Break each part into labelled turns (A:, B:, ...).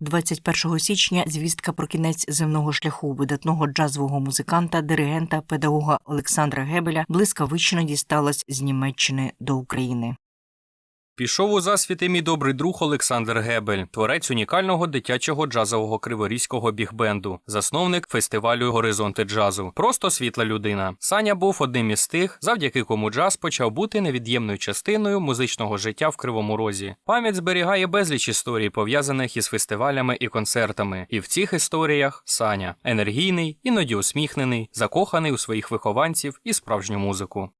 A: 21 січня звістка про кінець земного шляху видатного джазового музиканта, диригента, педагога Олександра Гебеля блискавично дісталась з Німеччини до України.
B: Пішов у засвіти мій добрий друг Олександр Гебель, творець унікального дитячого джазового криворізького бігбенду, засновник фестивалю Горизонти джазу. Просто світла людина. Саня був одним із тих, завдяки кому джаз почав бути невід'ємною частиною музичного життя в Кривому Розі. Пам'ять зберігає безліч історій, пов'язаних із фестивалями і концертами. І в цих історіях Саня енергійний, іноді усміхнений, закоханий у своїх вихованців і справжню музику.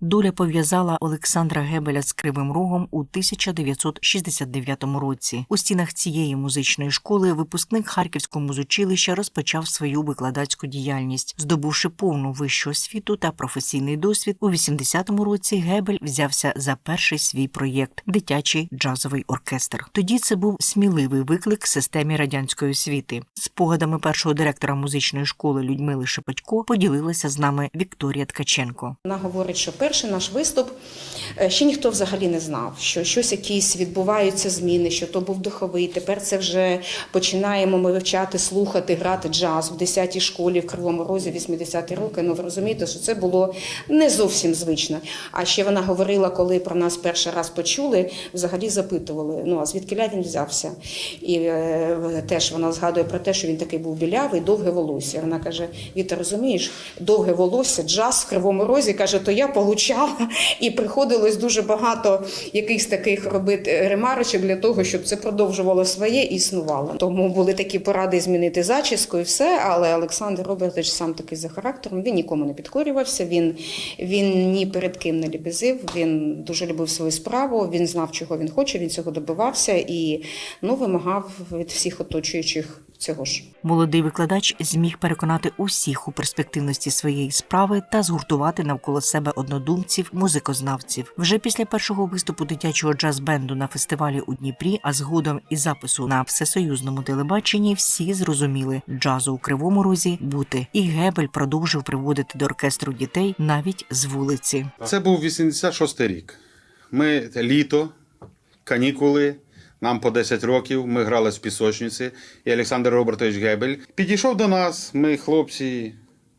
A: Доля пов'язала Олександра Гебеля з Кривим Рогом у 1969 році. У стінах цієї музичної школи випускник Харківського музучилища розпочав свою викладацьку діяльність, здобувши повну вищу освіту та професійний досвід. У 80-му році Гебель взявся за перший свій проєкт дитячий джазовий оркестр. Тоді це був сміливий виклик системі радянської освіти. Спогадами першого директора музичної школи Людмили Шепетько поділилася з нами Вікторія Ткаченко.
C: Вона говорить, що перший наш виступ е, ще ніхто взагалі не знав, що щось якісь відбуваються зміни, що то був духовий. Тепер це вже починаємо ми вивчати, слухати, грати джаз в 10-й школі в Кривому Розі 80-ті роки. Ну ви розумієте, що це було не зовсім звично. А ще вона говорила, коли про нас перший раз почули, взагалі запитували: ну а звідки він взявся? І е, теж вона згадує про те, що він такий був білявий, довге волосся. Вона каже: Віта, розумієш, довге волосся, джаз в кривому розі каже, то я получала, і приходилось дуже багато якихось таких робити ремарочок для того, щоб це продовжувало своє і існувало. Тому були такі поради змінити зачіску і все. Але Олександр Робертович сам такий за характером. Він нікому не підкорювався. Він, він ні перед ким не лібезив. Він дуже любив свою справу. Він знав, чого він хоче. Він цього добивався і ну вимагав від всіх оточуючих цього ж.
A: Молодий викладач зміг переконати усіх у перспективності своєї справи та згуртувати навколо себе однодумців, музикознавців. Вже після першого виступу дитячого джаз-бенду на фестивалі у Дніпрі, а згодом і запису на всесоюзному телебаченні, всі зрозуміли джазу у кривому розі бути. І Гебель продовжив приводити до оркестру дітей навіть з вулиці.
D: Це був 86 рік. Ми літо, канікули. Нам по 10 років, ми грали в пісочниці, і Олександр Робертович Гебель підійшов до нас. Ми хлопці,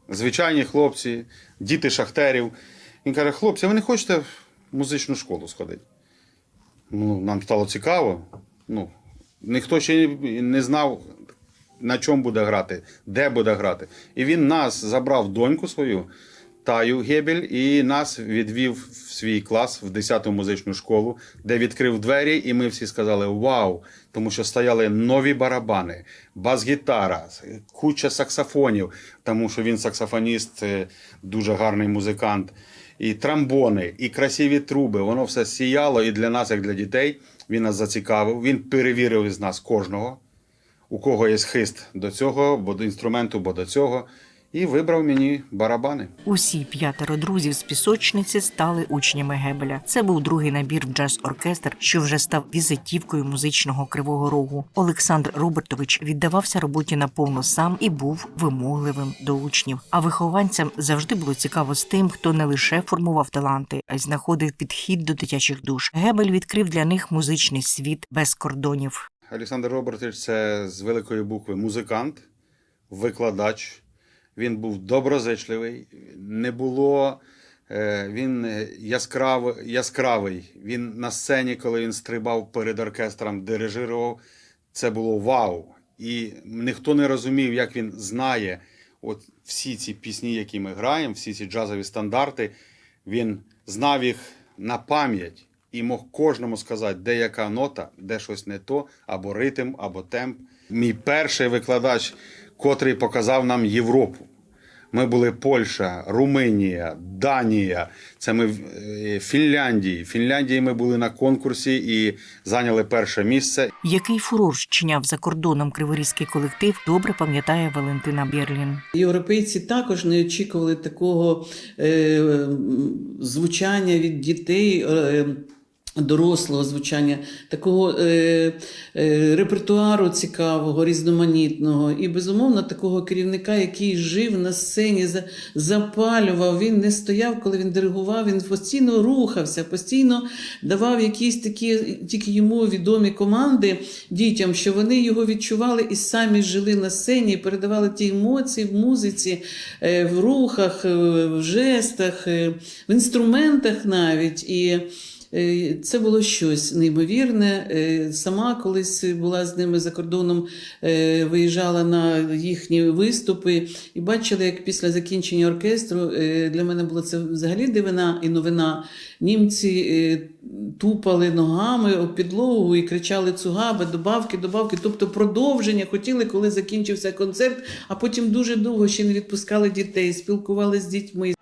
D: звичайні хлопці, діти шахтерів. Він каже: хлопці, ви не хочете в музичну школу сходити? Ну, нам стало цікаво. Ну, ніхто ще не знав, на чому буде грати, де буде грати. І він нас забрав доньку свою, Таю Гебель, і нас відвів в свій клас в 10-ту музичну школу, де відкрив двері, і ми всі сказали Вау! Тому що стояли нові барабани, бас-гітара, куча саксофонів, тому що він саксофоніст, е, дуже гарний музикант. І трамбони, і красиві труби, воно все сіяло і для нас, як для дітей. Він нас зацікавив. Він перевірив із нас кожного, у кого є хист до цього, бо до інструменту, бо до цього. І вибрав мені барабани.
A: Усі п'ятеро друзів з пісочниці стали учнями Гебеля. Це був другий набір в джаз-оркестр, що вже став візитівкою музичного кривого рогу. Олександр Робертович віддавався роботі наповну сам і був вимогливим до учнів. А вихованцям завжди було цікаво з тим, хто не лише формував таланти, а й знаходив підхід до дитячих душ. Гебель відкрив для них музичний світ без кордонів.
D: Олександр Робертович це з великої букви музикант, викладач. Він був доброзичливий, не було. е, Він яскравий, яскравий. Він на сцені, коли він стрибав перед оркестром, дирижував, це було вау. І ніхто не розумів, як він знає от всі ці пісні, які ми граємо, всі ці джазові стандарти. Він знав їх на пам'ять і мог кожному сказати, де яка нота, де щось не то, або ритм, або темп. Мій перший викладач, котрий показав нам Європу. Ми були Польща, Румунія, Данія. Це ми в е, Фінляндії. В Фінляндії ми були на конкурсі і зайняли перше місце.
A: Який фурор щиняв за кордоном криворізький колектив, добре пам'ятає Валентина Бєрлін.
E: Європейці також не очікували такого е, звучання від дітей. Е, Дорослого звучання, такого е, е, репертуару цікавого, різноманітного, і безумовно такого керівника, який жив на сцені, за- запалював. Він не стояв, коли він диригував. Він постійно рухався, постійно давав якісь такі тільки йому відомі команди дітям, що вони його відчували і самі жили на сцені, і передавали ті емоції в музиці, е, в рухах, е, в жестах, е, в інструментах навіть. І Це було щось неймовірне. Е, Сама колись була з ними за кордоном, е, виїжджала на їхні виступи і бачила, як після закінчення оркестру е, для мене було це взагалі дивина і новина. Німці е, тупали ногами об підлогу і кричали цугаби, добавки, добавки. Тобто продовження хотіли, коли закінчився концерт, а потім дуже довго ще не відпускали дітей, спілкувалися з дітьми.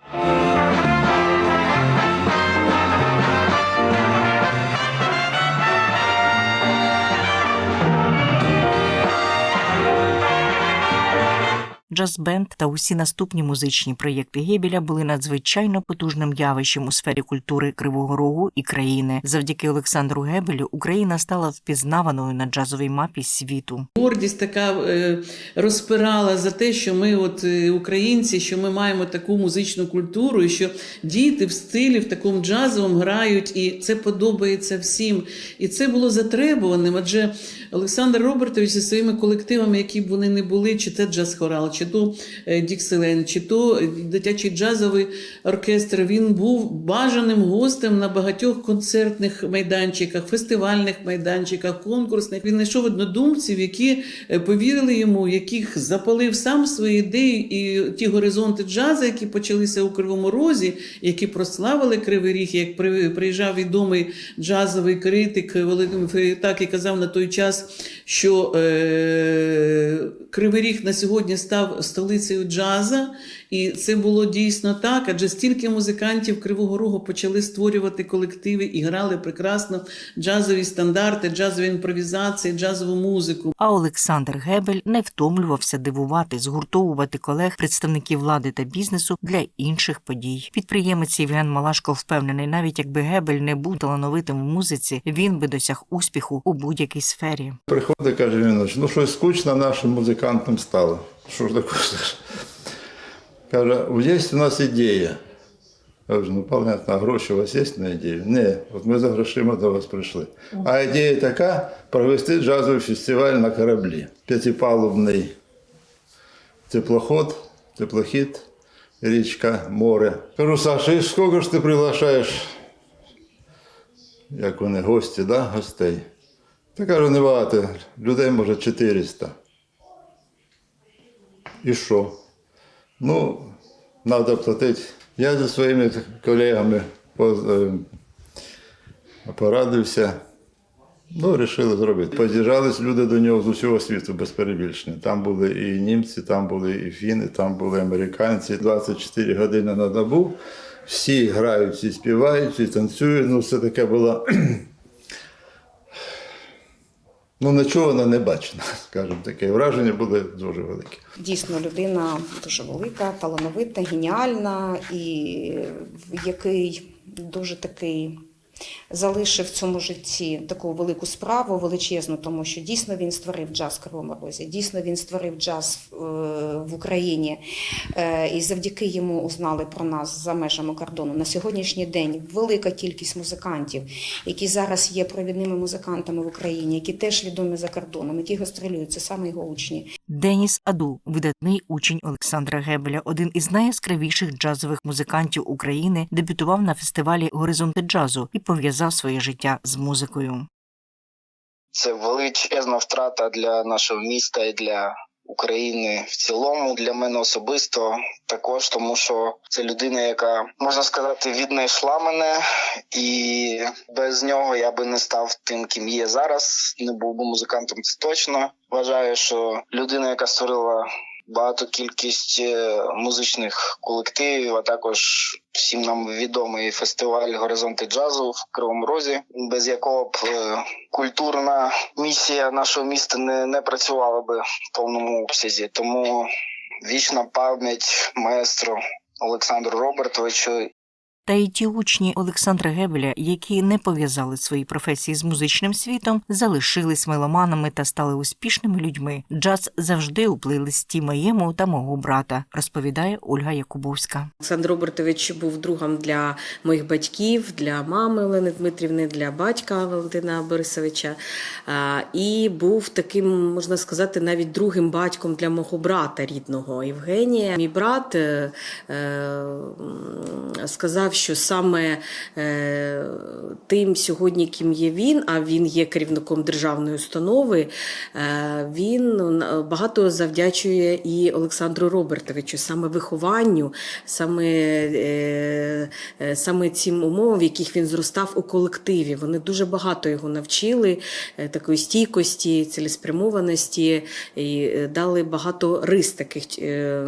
A: Джаз-бенд та усі наступні музичні проєкти Гебеля були надзвичайно потужним явищем у сфері культури Кривого Рогу і країни. Завдяки Олександру Гебелю Україна стала впізнаваною на джазовій мапі світу.
E: Гордість така е, розпирала за те, що ми, от е, українці, що ми маємо таку музичну культуру, і що діти в стилі в такому джазовому грають, і це подобається всім. І це було затребуваним. Адже Олександр Робертович зі своїми колективами, які б вони не були, чи це джаз-хорал, чи то е, Дікселен, чи то дитячий джазовий оркестр, він був бажаним гостем на багатьох концертних майданчиках, фестивальних майданчиках, конкурсних. Він знайшов однодумців, які е, повірили йому, яких запалив сам свої ідеї, і ті горизонти джазу, які почалися у Кривому Розі, які прославили Кривий Ріг, як при- приїжджав відомий джазовий критик Володимир Фейтак і казав на той час, що е, Кривий Ріг на сьогодні став столицею джаза, і це було дійсно так, адже стільки музикантів Кривого Рогу почали створювати колективи і грали прекрасно джазові стандарти, джазові імпровізації, джазову музику.
A: А Олександр Гебель не втомлювався дивувати, згуртовувати колег, представників влади та бізнесу для інших подій. Підприємець Євген Малашко впевнений, навіть якби Гебель не був талановитим в музиці, він би досяг успіху у будь-якій сфері.
F: Приходить, каже він, ну щось скучно нашим музикантам стало. Що ж таке? Каже, є у нас ідея. Кажу, ну понятно, а гроші у вас є на ідею? Ні, от ми за грошима до вас прийшли. А ідея така провести джазовий фестиваль на кораблі. П'ятипалубний теплоход, теплохід, річка, море. Кажу, Саша, і скільки ж ти приглашаєш, як вони, гості, да? гостей? Та кажу, небагато. Людей може 400. І що? Ну, треба платити. Я зі своїми колегами е, порадився. Ну, вирішили зробити. Поз'їжджались люди до нього з усього світу без перебільшення. Там були і німці, там були і фіни, там були американці. 24 години на добу. Всі грають, всі співають, всі танцюють. Ну, все таке було. Ну, нічого не бачена, скажімо таке. Враження були дуже великі.
C: Дійсно, людина дуже велика, талановита, геніальна, і який дуже такий залишив в цьому житті таку велику справу, величезну, тому що дійсно він створив джаз в дійсно він створив джаз е, в Україні. Е, І завдяки йому узнали про нас за межами кордону. На сьогоднішній день велика кількість музикантів, які зараз є провідними музикантами в Україні, які теж відомі за кордоном, які гастролюють, це саме його учні.
A: Деніс Аду, видатний учень Олександра Гебеля, один із найяскравіших джазових музикантів України, дебютував на фестивалі Горизонти джазу і пов'язав своє життя з музикою.
G: Це величезна втрата для нашого міста і для України в цілому. Для мене особисто також, тому що це людина, яка можна сказати, віднайшла мене, і без нього я би не став тим, ким є зараз. Не був би музикантом. Це точно вважаю, що людина, яка створила. Багато кількість е, музичних колективів, а також всім нам відомий фестиваль Горизонти джазу в Кривому Розі, без якого б е, культурна місія нашого міста не, не працювала би в повному обсязі. Тому вічна пам'ять маестро Олександру Робертовичу
A: Та й ті учні Олександра Гебеля, які не пов'язали свої професії з музичним світом, залишились меломанами та стали успішними людьми. Джаз завжди у плейлисті моєму та мого брата, розповідає Ольга Якубовська.
H: Олександр Робертович був другом для моїх батьків, для мами Олени Дмитрівни, для батька Валентина Борисовича. І був таким, можна сказати, навіть другим батьком для мого брата рідного Євгенія. Мій брат е, е, сказав, що саме е, тим сьогодні, ким є він, а він є керівником державної установи, е, він багато завдячує і Олександру Робертовичу, саме вихованню, саме, е, е, саме цим умовам, в яких він зростав у колективі. Вони дуже багато його навчили, е, такої стійкості, цілеспрямованості і е, дали багато рис таких е,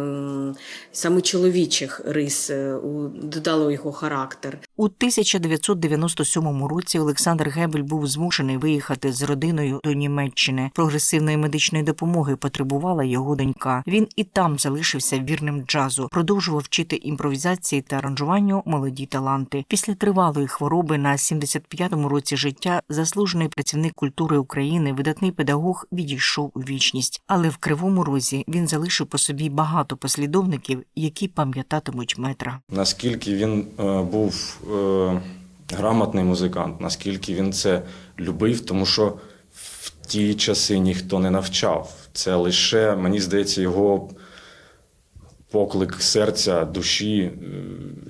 H: саме чоловічих рис, е, у його характер.
A: У 1997 році Олександр Гебель був змушений виїхати з родиною до Німеччини. Прогресивної медичної допомоги потребувала його донька. Він і там залишився вірним джазу, продовжував вчити імпровізації та аранжуванню молоді таланти. Після тривалої хвороби на 75-му році життя заслужений працівник культури України, видатний педагог, відійшов у вічність. Але в кривому розі він залишив по собі багато послідовників, які пам'ятатимуть метра.
I: наскільки він е, був грамотний музикант, наскільки він це любив, тому що в ті часи ніхто не навчав. Це лише, мені здається, його поклик серця, душі е,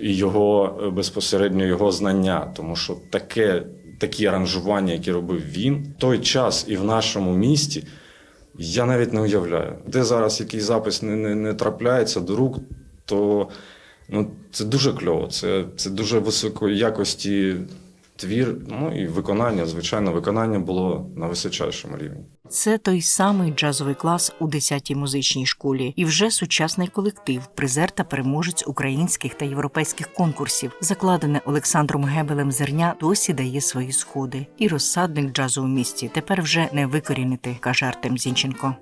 I: і його е, безпосередньо його знання, тому що таке, такі аранжування, які робив він, той час і в нашому місті. Я навіть не уявляю, де зараз який запис не, не, не трапляється до рук, то ну, це дуже кльово. Це, це дуже високої якості твір. Ну і виконання, звичайно, виконання було на височайшому рівні.
A: Це той самий джазовий клас у 10-й музичній школі, і вже сучасний колектив, призер та переможець українських та європейських конкурсів, закладене Олександром Гебелем зерня, досі дає свої сходи. І розсадник джазу у місті тепер вже не викорінити, каже Артем Зінченко.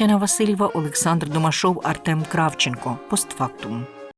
A: Тетяна Васильєва, Олександр Домашов, Артем Кравченко. Постфактум.